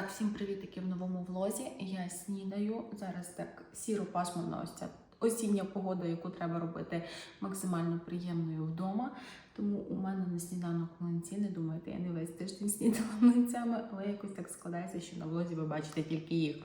Так, всім привітики в новому влозі. Я снідаю. Зараз так сіро пасмурна ось ця осіння погода, яку треба робити максимально приємною вдома. Тому у мене на сніданок млинці. Не думайте, я не весь тиждень снідала млинцями, але якось так складається, що на влозі ви бачите тільки їх.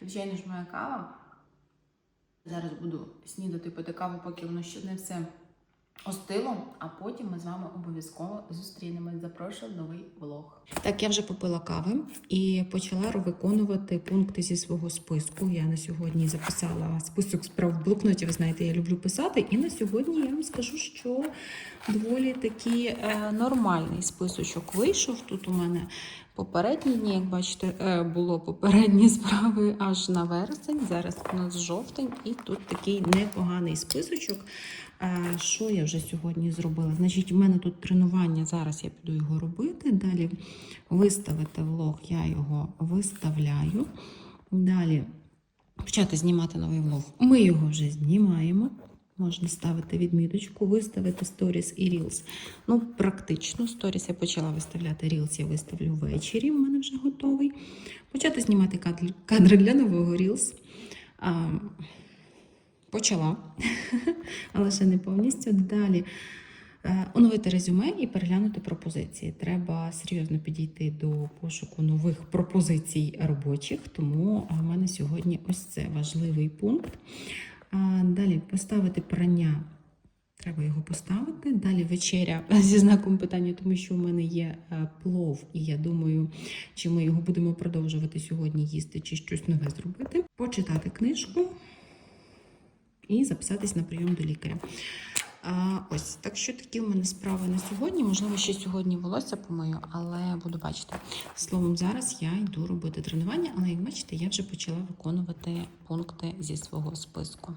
Звичайно ж, моя кава. Зараз буду снідати пити каву, поки воно ще не все остило, а потім ми з вами обов'язково зустрінемось. Запрошую новий влог. Так, я вже попила кави і почала виконувати пункти зі свого списку. Я на сьогодні записала список справ в блокноті. Ви знаєте, я люблю писати. І на сьогодні я вам скажу, що доволі такий е, нормальний списочок вийшов. Тут у мене попередні дні, як бачите, е, було попередні справи аж на вересень. Зараз у нас жовтень, і тут такий непоганий списочок. Що я вже сьогодні зробила? Значить, у мене тут тренування. Зараз я піду його робити. Далі виставити влог, я його виставляю. Далі почати знімати новий влог. Ми його вже знімаємо. Можна ставити відміточку, виставити сторіс і Reels. Ну, практично, сторіс я почала виставляти, Reels я виставлю ввечері, у мене вже готовий. Почати знімати кадри для нового Reels. Почала, але ще не повністю. Далі е, оновити резюме і переглянути пропозиції. Треба серйозно підійти до пошуку нових пропозицій робочих, тому в мене сьогодні ось це важливий пункт. Далі поставити прання. Треба його поставити. Далі вечеря зі знаком питання, тому що у мене є е, плов, і я думаю, чи ми його будемо продовжувати сьогодні їсти, чи щось нове зробити. Почитати книжку і записатись на прийом до лікаря. А, ось так що такі в мене справи на сьогодні. Можливо, ще сьогодні волосся помию, але буду бачити. Словом, зараз я йду робити тренування, але як бачите, я вже почала виконувати пункти зі свого списку.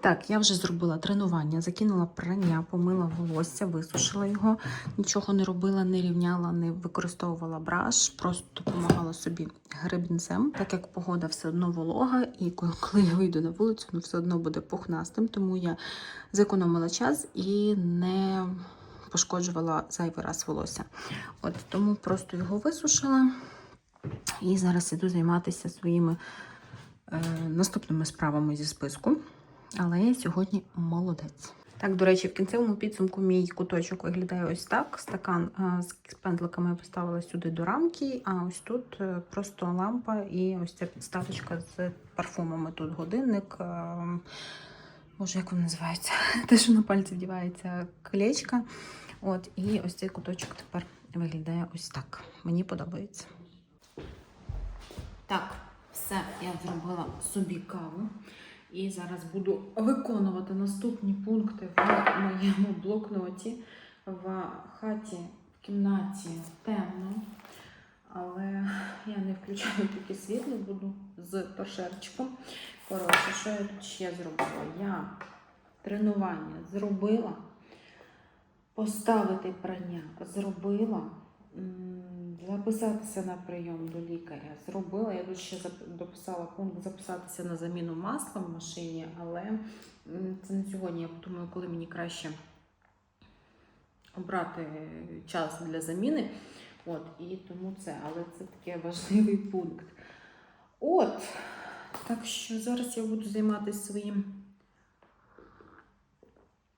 Так, я вже зробила тренування, закинула прання, помила волосся, висушила його, нічого не робила, не рівняла, не використовувала браш, просто допомагала собі гребінцем, так як погода все одно волога, і коли я вийду на вулицю, воно все одно буде пухнастим, тому я зекономила час і не пошкоджувала зайвий раз волосся. От тому просто його висушила і зараз іду займатися своїми е, наступними справами зі списку. Але я сьогодні молодець. Так, до речі, в кінцевому підсумку мій куточок виглядає ось так. Стакан з пендликами я поставила сюди до рамки, а ось тут е, просто лампа і ось ця підставочка з парфумами. Тут годинник. а, Боже, як він називається? Те, що на пальці вдівається колечко. От, і ось цей куточок тепер виглядає ось так. Мені подобається. Так, все, я зробила собі каву. І зараз буду виконувати наступні пункти в моєму блокноті. В хаті, в кімнаті темно, але я не включаю тільки світло, буду з торшерчиком. Коротше, що я тут ще зробила? Я тренування зробила, поставити прання зробила. Записатися на прийом до лікаря зробила. Я тут ще дописала пункт записатися на заміну масла в машині, але це не сьогодні. Я подумаю, коли мені краще обрати час для заміни. От, і тому це, але це такий важливий пункт. От, так що зараз я буду займатися своїм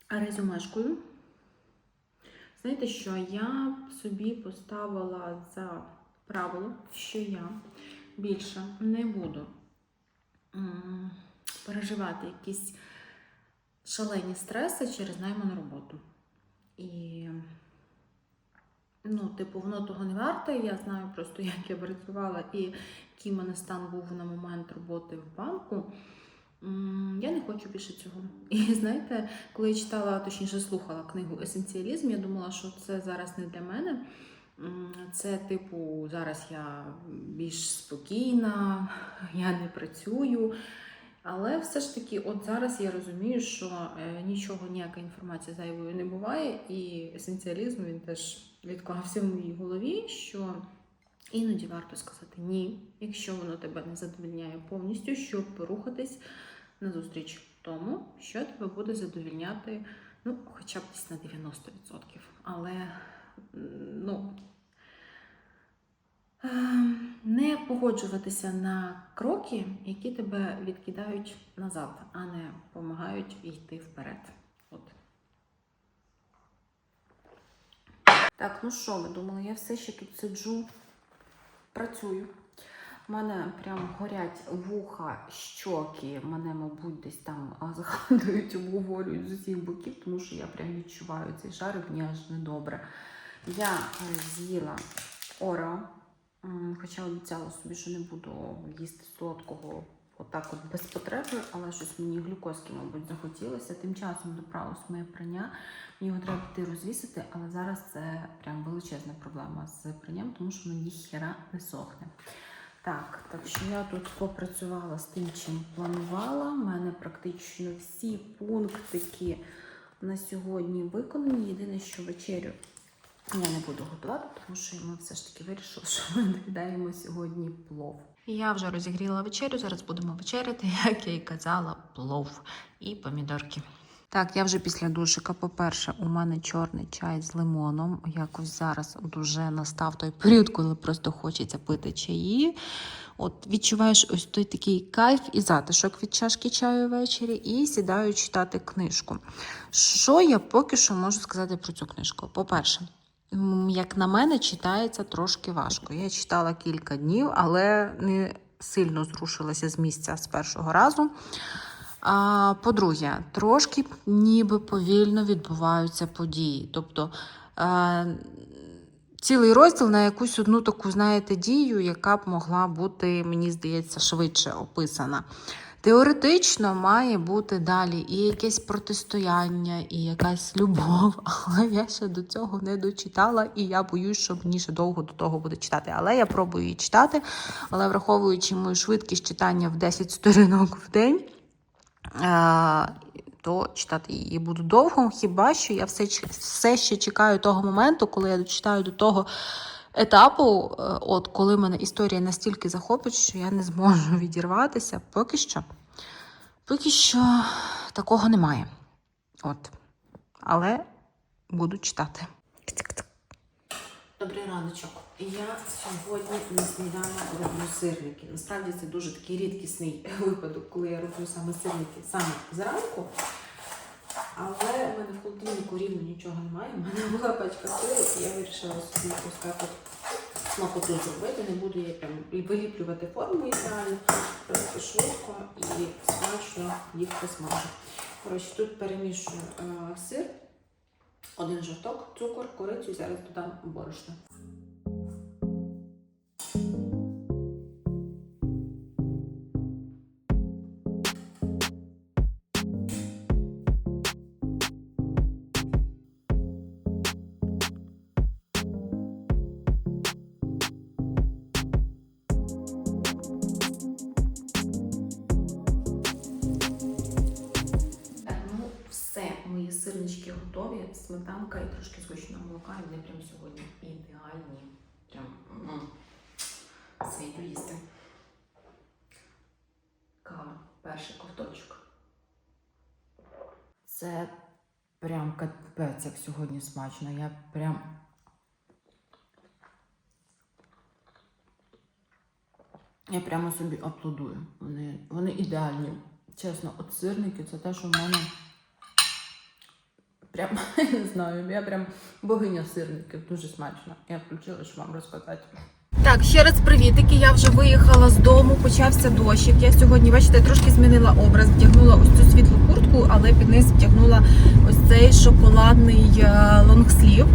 резюмешкою. Знаєте що, я собі поставила за правило, що я більше не буду переживати якісь шалені стреси через найму на роботу. І, ну, типу, воно того не варте. Я знаю просто, як я працювала і який мене стан був на момент роботи в банку. Я не хочу більше цього. І знаєте, коли я читала, точніше слухала книгу Есенціалізм, я думала, що це зараз не для мене. Це, типу, зараз я більш спокійна, я не працюю. Але все ж таки, от зараз я розумію, що е, нічого, ніяка інформація зайвою не буває, і есенціалізм він теж відклався в моїй голові, що іноді варто сказати ні, якщо воно тебе не задовільняє повністю, щоб порухатись назустріч тому, що тебе буде задовільняти, ну, хоча б десь на 90%. Але, ну, ем, Не погоджуватися на кроки, які тебе відкидають назад, а не допомагають йти вперед. От. Так, ну що ви думали, я все ще тут сиджу, працюю. У мене прям горять вуха, щоки, мене, мабуть, десь там а, згадують, обговорюють з усіх боків, тому що я прям відчуваю цей шарик, мені аж недобре. Я е, з'їла м, хоча обіцяла собі, що не буду їсти солодкого отак от без потреби, але щось мені глюкозки, мабуть, захотілося. Тим часом доправилось моє прання. Мені його треба піти розвісити, але зараз це прям величезна проблема з пранням, тому що воно ніхіра не сохне. Так, так що я тут попрацювала з тим, чим планувала. У мене практично всі пунктики на сьогодні виконані. Єдине, що вечерю я не буду готувати, тому що ми все ж таки вирішили, що ми доїдаємо сьогодні плов. Я вже розігріла вечерю. Зараз будемо вечеряти, як я і казала, плов і помідорки. Так, я вже після душика. По-перше, у мене чорний чай з лимоном. Якось зараз от уже настав той період, коли просто хочеться пити чаї. От відчуваєш ось той такий кайф і затишок від чашки чаю ввечері, і сідаю читати книжку. Що я поки що можу сказати про цю книжку? По-перше, як на мене, читається трошки важко. Я читала кілька днів, але не сильно зрушилася з місця з першого разу. По-друге, трошки ніби повільно відбуваються події. Тобто е, цілий розділ на якусь одну таку, знаєте, дію, яка б могла бути, мені здається, швидше описана. Теоретично має бути далі і якесь протистояння, і якась любов, але я ще до цього не дочитала, і я боюсь, що мені ще довго до того буде читати. Але я пробую її читати. Але враховуючи мою швидкість читання в 10 сторінок в день, то читати її буду довго. Хіба що я все, все ще чекаю того моменту, коли я дочитаю до того етапу, е, от коли мене історія настільки захопить, що я не зможу відірватися. Поки що. Поки що такого немає. От. Але буду читати. Добрий раночок. Я сьогодні на сніданок роблю сирники. Насправді це дуже такий рідкісний випадок, коли я роблю саме сирники саме зранку. Але в мене в холодильнику рівно нічого немає. У мене була пачка сиру, і я вирішила собі от смакоту зробити. Не буду я прям виліплювати форму ідеально, просто швидко і смачно їх посмажу. Коротше, тут перемішую е, сир, один жовток, цукор, корицю і зараз додам борошно. Це прям капець, як сьогодні смачно. Я прям. Я прямо собі аплодую. Вони, вони ідеальні. Чесно, от сирники це те, що в мене. Прям я не знаю, я прям богиня сирників, дуже смачно. Я включила, щоб вам розказати. Так, ще раз привітики. Я вже виїхала з дому, почався дощик. Я сьогодні, бачите, трошки змінила образ, вдягнула ось цю світлу куртку, але під низ вдягнула ось цей шоколадний е, лонгслів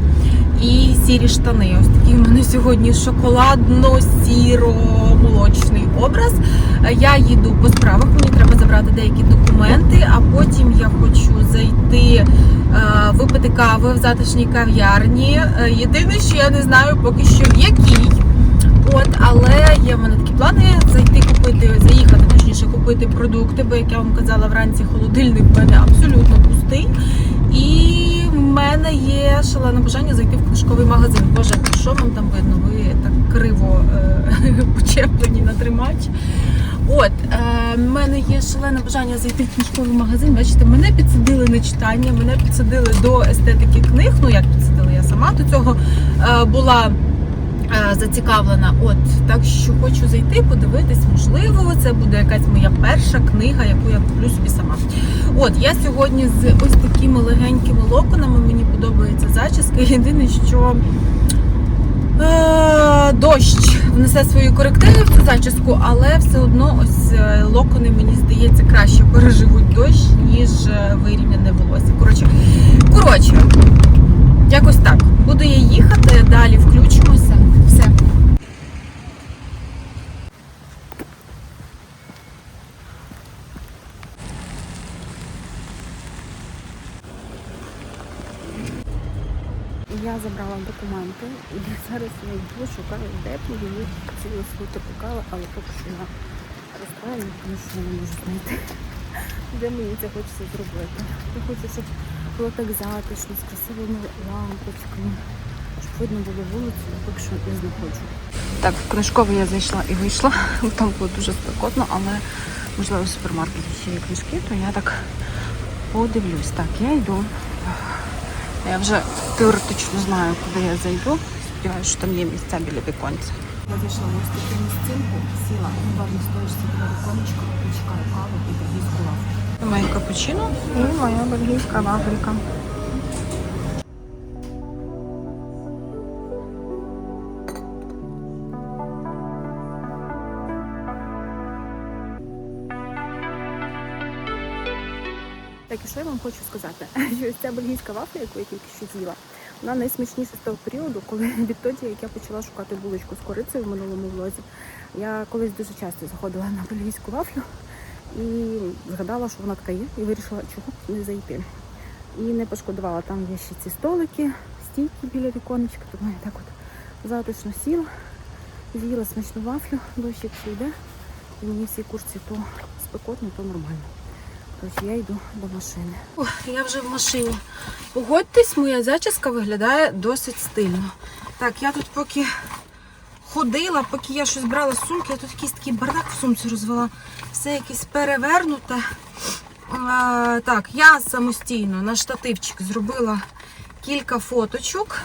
і сірі штани. Ось такий в мене сьогодні шоколадно-сіро-молочний образ. Я їду по справах, мені треба забрати деякі документи, а потім я хочу зайти е, випити кави в затишній кав'ярні. Е, Єдине, що я не знаю поки що в якій. От, але є в мене такі плани зайти купити, заїхати, точніше, купити продукти, бо як я вам казала, вранці холодильник в мене абсолютно пустий. І в мене є шалене бажання зайти в книжковий магазин. Боже, що вам там видно? Ви так криво е- почеплені на тримач. От, е, в мене є шалене бажання зайти в книжковий магазин. Бачите, мене підсадили на читання, мене підсадили до естетики книг. Ну як підсадили, я сама до цього е, була зацікавлена. От так що хочу зайти, подивитись, можливо, це буде якась моя перша книга, яку я куплю собі сама. От я сьогодні з ось такими легенькими локонами. Мені подобається зачіска. Єдине, що е, дощ внесе свої корективи в цю зачіску, але все одно ось е, локони, мені здається, краще переживуть дощ, ніж е, вирівняне волосся. Коротше, коротше, якось так. Буду я їхати, далі включимося. Все. Я забрала документи і зараз я йду, шукаю, де мені цілу світу покала, але поки що я розстраюю, тому що не можу знайти, де мені це хочеться зробити. Я хочу, щоб було так затишно, з красивими лампочками, щоб видно було вулицю, але поки що не знаходжу. Так, в книжковий я зайшла і вийшла. Там було дуже спекотно, але можливо в супермаркеті ще є книжки, то я так подивлюсь. Так, я йду. Я вже теоретично знаю, куди я зайду. Сподіваюся, що там є місця біля віконця. Я зайшла в ось таку місцинку, сіла на стоїшся стоїчці біля віконечка, почекаю каву і бельгійську вафлю. Моє капучино і моя бельгійська вафелька. Так, і що я вам хочу сказати? Що ця бельгійська вафля, яку я тільки що з'їла, вона найсмачніша з того періоду, коли відтоді, як я почала шукати булочку з корицею в минулому влозі. Я колись дуже часто заходила на бельгійську вафлю і згадала, що вона така є, і вирішила, чого не зайти. І не пошкодувала, там є ще ці столики, стійки біля віконечка, тому я так от затишно сіла, з'їла смачну вафлю, дощик йде, і мені в цій курці то спекотно, то нормально. Коротше, я йду до машини. О, я вже в машині. Погодьтесь, моя зачіска виглядає досить стильно. Так, я тут поки ходила, поки я щось брала з сумки, я тут якийсь такий бардак в сумці розвела. Все якесь перевернуте. А, так, я самостійно на штативчик зробила кілька фоточок.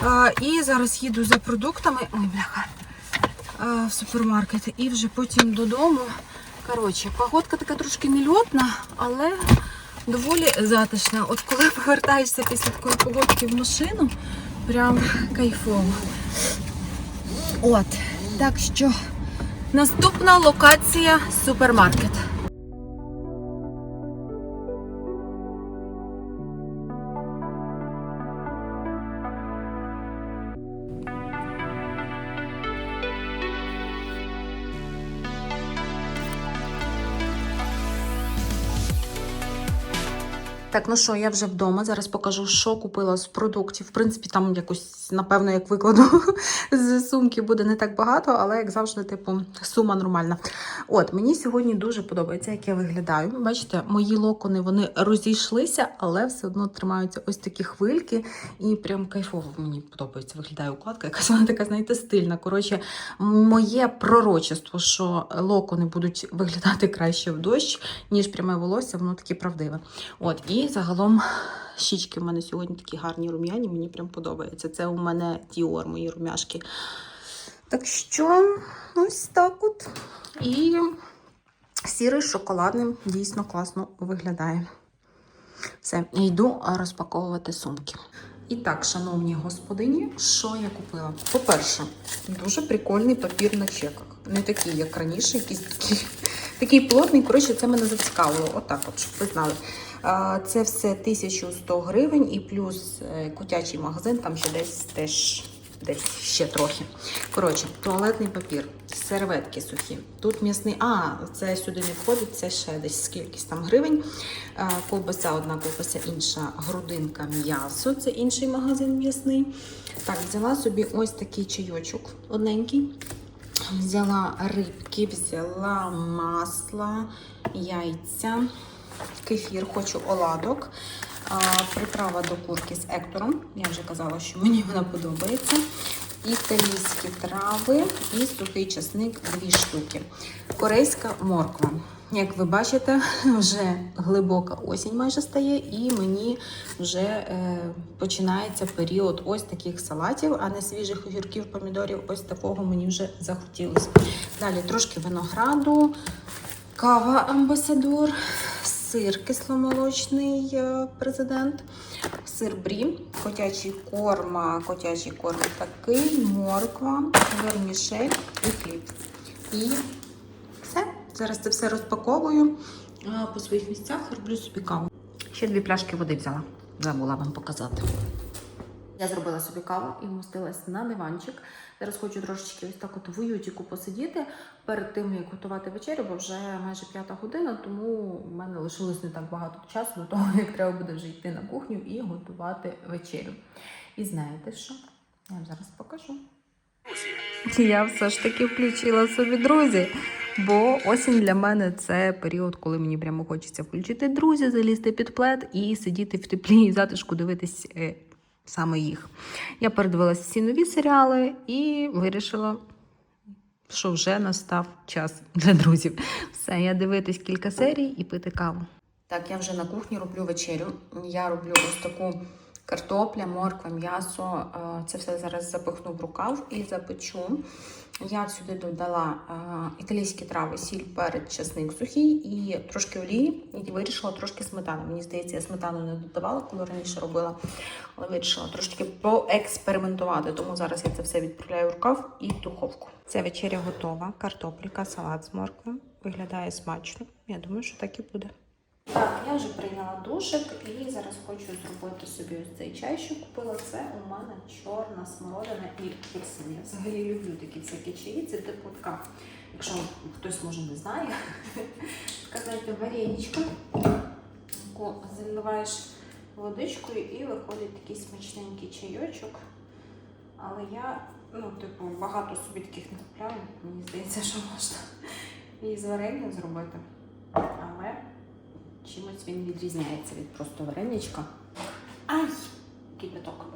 А, і зараз їду за продуктами. Ой, бляха. В супермаркет. І вже потім додому. Коротше, погодка така трошки нельотна, але доволі затишна. От коли повертаєшся після такої погодки в машину, прям кайфово. От, так що наступна локація супермаркет. Так, ну що, я вже вдома. Зараз покажу, що купила з продуктів. В принципі, там якось, напевно, як викладу з сумки буде не так багато, але як завжди, типу, сума нормальна. От, мені сьогодні дуже подобається, як я виглядаю. Бачите, мої локони вони розійшлися, але все одно тримаються ось такі хвильки. І прям кайфово мені подобається. Виглядає укладка, якась вона така, знаєте, стильна. Коротше, моє пророчество, що локони будуть виглядати краще в дощ, ніж пряме волосся, воно таке правдиве. От, і загалом щічки в мене сьогодні такі гарні рум'яні, мені прям подобається. Це у мене Dior, мої рум'яшки. Так що, ось так от. І сірий з шоколадним дійсно класно виглядає. Все, йду розпаковувати сумки. І так, шановні господині, що я купила? По-перше, дуже прикольний папір на чеках. Не такий, як раніше, якийсь такий, такий плотний. Коротше, це мене зацікавило. Отак, от, щоб ви знали. Це все 1100 гривень і плюс е, котячий магазин, там ще десь теж десь ще трохи. Коротше, туалетний папір, серветки сухі. Тут м'ясний, а, це сюди не входить, це ще десь скількись там гривень. Ковбаса одна, ковбаса інша, грудинка м'ясо, це інший магазин м'ясний. Так, взяла собі ось такий чайочок одненький. Взяла рибки, взяла масло, яйця, кефір, хочу оладок. Приправа до курки з ектором. Я вже казала, що мені вона подобається. італійські трави і сухий часник дві штуки. Корейська морква. Як ви бачите, вже глибока осінь майже стає, і мені вже е, починається період ось таких салатів, а не свіжих огірків, помідорів. Ось такого мені вже захотілося. Далі трошки винограду, кава амбасадор, сир кисломолочний е, президент, сир брі, котячий корм, котячий корм такий, морква, вермішель і хліб. І все. Зараз це все розпаковую по своїх місцях, роблю собі каву. Ще дві пляшки води взяла. Забула вам показати. Я зробила собі каву і вмостилась на диванчик. Зараз хочу трошечки ось так от в уютіку посидіти перед тим, як готувати вечерю, бо вже майже п'ята година, тому в мене лишилось не так багато часу до того, як треба буде вже йти на кухню і готувати вечерю. І знаєте що? Я вам зараз покажу. Я все ж таки включила собі друзі. Бо осінь для мене це період, коли мені прямо хочеться включити друзі, залізти під плед і сидіти в теплі і затишку дивитись е, саме їх. Я передивилася всі нові серіали і вирішила, що вже настав час для друзів. Все, я дивитись кілька серій і пити каву. Так, я вже на кухні роблю вечерю. Я роблю ось таку картопля, морква, м'ясо. Е, Це все зараз запихну в рукав і запечу. Я сюди додала е, італійські трави, сіль, перець, чесник сухий і трошки олії. І вирішила трошки сметани. Мені здається, я сметану не додавала, коли раніше робила, але вирішила трошки поекспериментувати. Тому зараз я це все відправляю в рукав і в духовку. Ця вечеря готова. Картопліка, салат з морквою. Виглядає смачно. Я думаю, що так і буде. Так, я вже прийняла душик і зараз хочу зробити собі ось цей чай, що купила. Це у мене чорна смородина і апельсин. Я взагалі люблю такі всякі чаї. Це типу якщо хтось може не знає, така знаєте, яку заливаєш водичкою і виходить такий смачненький чайочок. Але я, ну, типу, багато собі таких не купляю. Мені здається, що можна і з варенням зробити. Але Чимось він відрізняється від просто вареничка. Ай! Кипяток.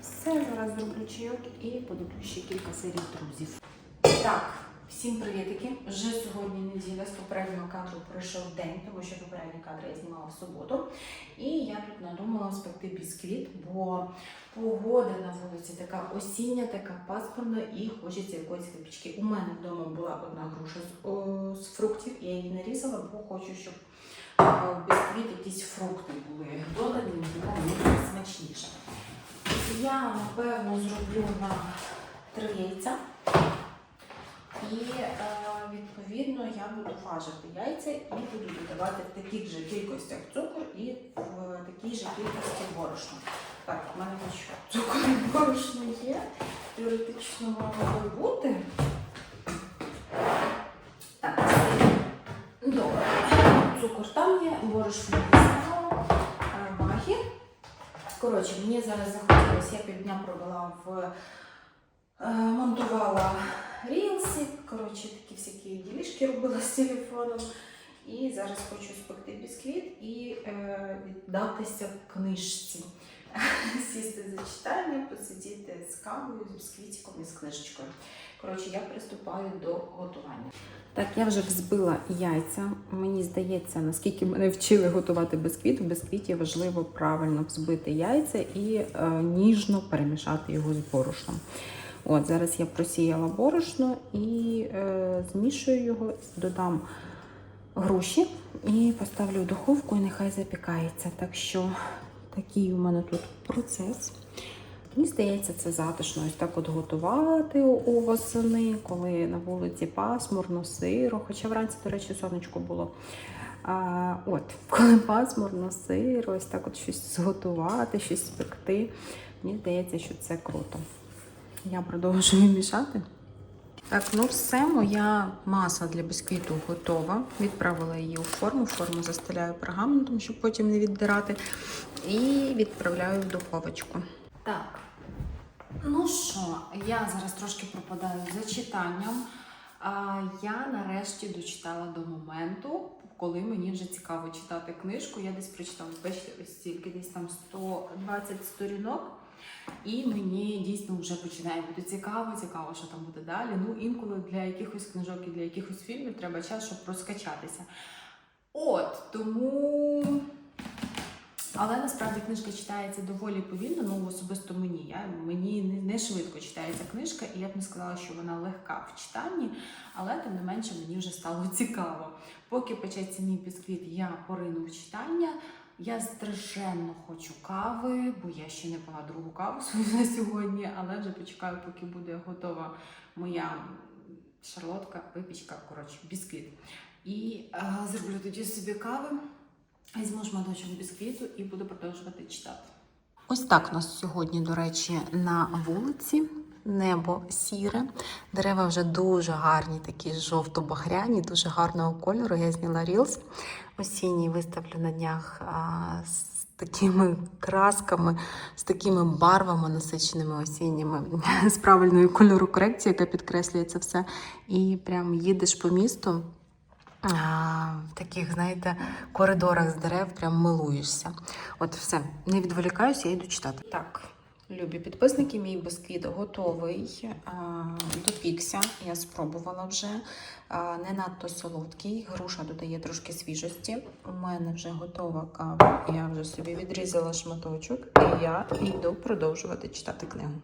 Все, зараз зроблю чайок і подивлю ще кілька серій друзів. Так, всім привітики. Вже сьогодні неділя з попереднього кадру пройшов день, тому що попередні кадри я знімала в суботу. І я тут надумала спекти бісквіт, бо погода на вулиці така осіння, така пасмурна і хочеться якоїсь випічки. У мене вдома була одна груша з, о, з фруктів, я її нарізала, бо хочу, щоб в бісквіт якісь фрукти були додані, було смачніше. Я напевно зроблю на три яйця. І е, відповідно я буду важити яйця і буду додавати в таких же кількостях цукор і в такій же кількості борошна. Так, в мене хоч цукор і борошно є. Теоретично би бути. Так, добре. Цукор там є, борошно не стало, е. Коротше, мені зараз захотілося, я півдня провела в е, монтувала рілси, коротше, такі всякі ділішки робила з телефоном. І зараз хочу спекти бісквіт і е, віддатися книжці. Сісти за читання, посидіти з кавою, з бісквітиком і з книжечкою. Коротше, я приступаю до готування. Так, я вже взбила яйця. Мені здається, наскільки мене вчили готувати бісквіт, в бісквіті важливо правильно взбити яйця і е, ніжно перемішати його з борошном. От, зараз я просіяла борошно і е, змішую його, додам груші і поставлю в духовку, і нехай запікається. Так що такий у мене тут процес. Мені здається, це затишно ось так от готувати у восени, коли на вулиці пасмурно, сиро, хоча вранці, до речі, сонечко було. А, от, коли пасмурно, сиро, ось так от щось зготувати, щось спекти. Мені здається, що це круто. Я продовжую мішати. Так, ну все, моя маса для бісквіту готова. Відправила її у форму. Форму застеляю пергаментом, щоб потім не віддирати. І відправляю в духовочку. Так, ну що, я зараз трошки пропадаю за читанням. Я нарешті дочитала до моменту, коли мені вже цікаво читати книжку. Я десь прочитала, бачите, ось стільки, десь там 120 сторінок. І мені дійсно вже починає бути цікаво, цікаво, що там буде далі. Ну, інколи для якихось книжок і для якихось фільмів треба час, щоб розкачатися. От, тому. Але насправді книжка читається доволі повільно, ну особисто мені. Я, мені не, швидко читається книжка, і я б не сказала, що вона легка в читанні, але тим не менше мені вже стало цікаво. Поки печеться мій бісквіт, я порину в читання. Я страшенно хочу кави, бо я ще не пила другу каву свою на сьогодні, але вже почекаю, поки буде готова моя шарлотка, випічка, коротше, бісквіт. І е, зроблю тоді собі кави, візьму шматочок бісквіту і буду продовжувати читати. Ось так у нас сьогодні, до речі, на вулиці. Небо сіре, дерева вже дуже гарні, такі жовто-багряні, дуже гарного кольору. Я зняла рілс. Осінній виставлю на днях а, з такими красками, з такими барвами насиченими осінніми, з правильною кольору корекцією, яка підкреслює це все. І прям їдеш по місту. В таких, знаєте, коридорах з дерев прям милуєшся. От все, не відволікаюся, я йду читати. Так, любі підписники, мій бисквіт готовий. Допікся, я спробувала вже. Не надто солодкий, груша додає трошки свіжості. У мене вже готова кава. Я вже собі відрізала шматочок, і я йду продовжувати читати книгу.